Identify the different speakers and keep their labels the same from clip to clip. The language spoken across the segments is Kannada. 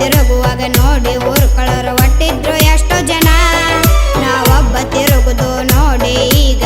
Speaker 1: ತಿರುಗುವಾಗ ನೋಡಿ ಊರ್ಕೊಳ್ಳೋರು ಒಟ್ಟಿದ್ರು ಎಷ್ಟೋ ಜನ. ನಾವೊಬ್ಬ ತಿರುಗುದು ನೋಡಿ ಈಗ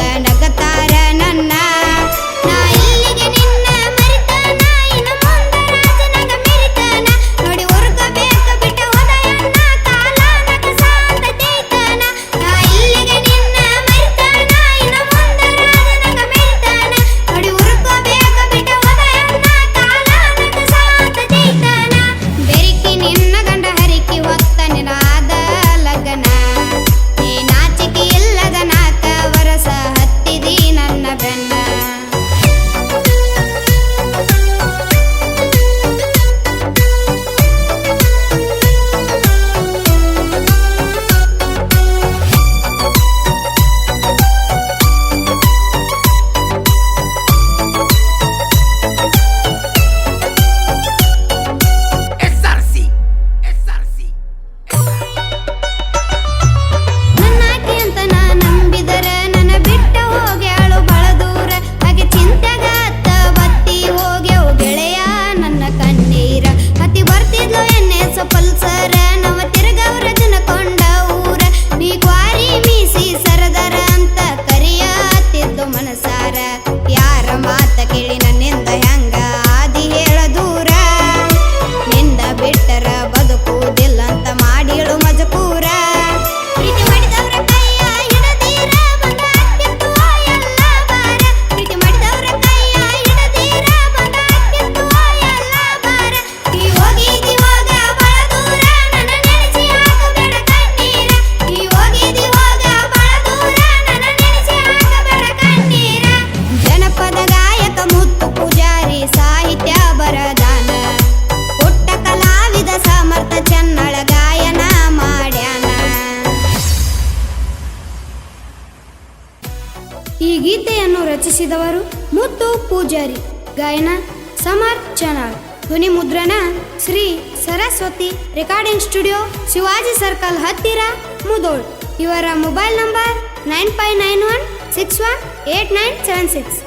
Speaker 1: ಈ
Speaker 2: ಗೀತೆಯನ್ನು ರಚಿಸಿದವರು ಮುತ್ತು ಪೂಜಾರಿ, ಗಾಯನ ಸಮರ್ ಚನಾಳ್, ಧ್ವನಿ ಮುದ್ರಣ Shri Saraswati, recording studio Shivaji circle ಹತ್ತಿರ ಮುದೋಳ್. ಇವರ mobile number nine five nine one six one eight nine seven six.